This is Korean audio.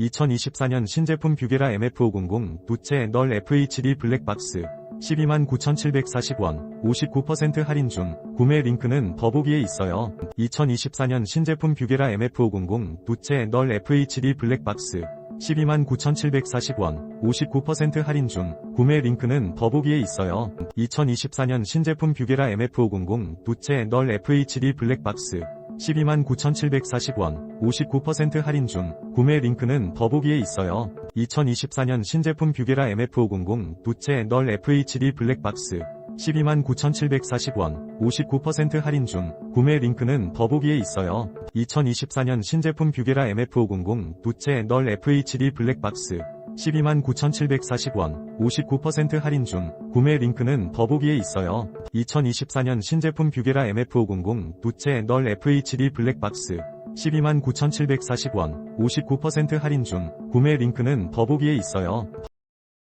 2024년 신제품 뷰게라 MF500 두째 널 FHD 블랙박스 129,740원 59% 할인 중 구매 링크는 더보기에 있어요. 2024년 신제품 뷰게라 MF500 두째 널 FHD 블랙박스 129,740원 59% 할인 중 구매 링크는 더보기에 있어요. 2024년 신제품 뷰게라 MF500 두째 널 FHD 블랙박스 129,740원 59% 할인 중 구매 링크는 더보기에 있어요. 2024년 신제품 뷰게라 MF500 두째 널 FHD 블랙박스 129,740원 59% 할인 중 구매 링크는 더보기에 있어요. 2024년 신제품 뷰게라 MF500 두째 널 FHD 블랙박스 129,740원 59% 할인 중 구매 링크는 더보기에 있어요. 2024년 신제품 뷰게라 MF500 두째 널 FHD 블랙박스 129,740원 59% 할인 중 구매 링크는 더보기에 있어요.